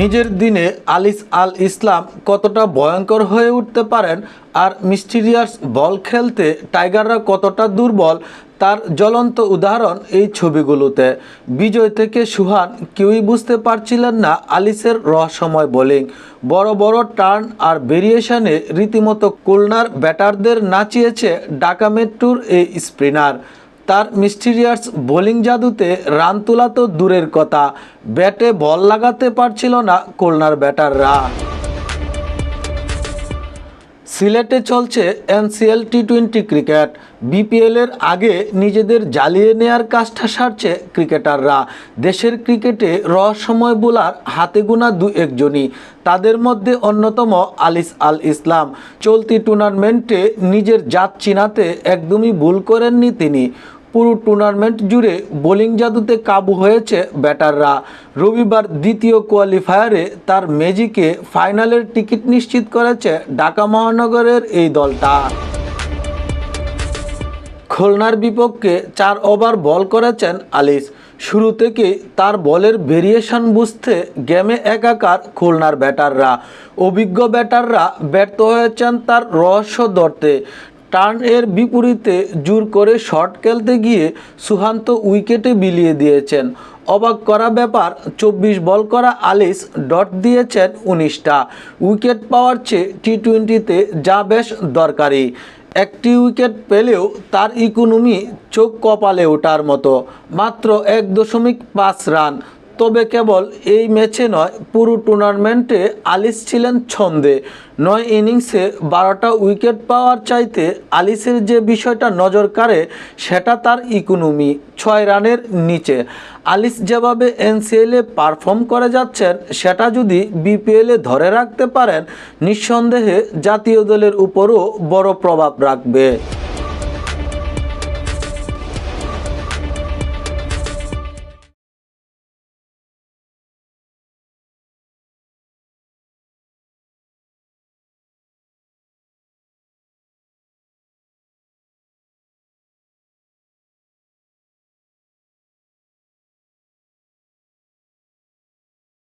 নিজের দিনে আলিস আল ইসলাম কতটা ভয়ঙ্কর হয়ে উঠতে পারেন আর মিস্টিরিয়াস বল খেলতে টাইগাররা কতটা দুর্বল তার জ্বলন্ত উদাহরণ এই ছবিগুলোতে। বিজয় থেকে সুহান কেউই বুঝতে পারছিলেন না আলিসের রহস্যময় বোলিং। বড় বড় টার্ন আর ভেরিয়েশনে রীতিমতো খুলনার ব্যাটারদের নাচিয়েছে ঢাকা মেট্রোর এই স্পিনার। তার মিস্টিরিয়াস বোলিং জাদুতে রান তোলা তো দূরের কথা। ব্যাটে বল লাগাতে পারছিল না খুলনার ব্যাটাররা। সিলেটে চলছে এনসিএল টি টোয়েন্টি ক্রিকেট বিপিএলের আগে নিজেদের জ্বালিয়ে নেয়ার কাজটা সারছে ক্রিকেটাররা। দেশের ক্রিকেটে রহস্যময় বোলার হাতে গোনা দু একজনই। তাদের মধ্যে অন্যতম আলিস আল ইসলাম। চলতি টুর্নামেন্টে নিজের জাত চিনাতে একদমই ভুল করেননি তিনি। পুরো টুর্নামেন্ট জুড়ে বোলিং জাদুতে কাবু হয়েছে ব্যাটাররা। রবিবার দ্বিতীয় কোয়ালিফায়ারে তার ম্যাজিকে ফাইনালের টিকিট নিশ্চিত করেছে ঢাকা মহানগরের এই দলটা। খুলনার বিপক্ষে চার ওভার বল করেছেন আলিস। শুরু থেকেই তার বলের ভেরিয়েশন বুঝতে গেমে একাকার খুলনার ব্যাটাররা। অভিজ্ঞ ব্যাটাররা ব্যর্থ হয়েছেন তার রহস্য ধরতে। টার্ন এর বিপরীতে জোর করে শট খেলতে গিয়ে সুহান্ত উইকেটে বিলিয়ে দিয়েছেন। অবাক করা ব্যাপার, চব্বিশ বল করা আলিস ডট দিয়েছেন উনিশটা। উইকেট পাওয়ার চেয়ে টি টোয়েন্টিতে যা বেশ দরকারি। একটি উইকেট পেলেও তার ইকোনমি চোখ কপালে ওঠার মতো। মাত্র এক দশমিক পাঁচ রান তবে কেবল এই ম্যাচে নয়, পুরো টুর্নামেন্টে আলিস ছিলেন ছন্দে। নয় ইনিংসে বারোটা উইকেট পাওয়ার চাইতে আলিসের যে বিষয়টা নজর কাড়ে, সেটা তার ইকোনমি, ছয় রানের নিচে। আলিস যেভাবে এনসিএলে পারফর্ম করে যাচ্ছেন, সেটা যদি বিপিএলে ধরে রাখতে পারেন, নিঃসন্দেহে জাতীয় দলের উপরও বড় প্রভাব রাখবে।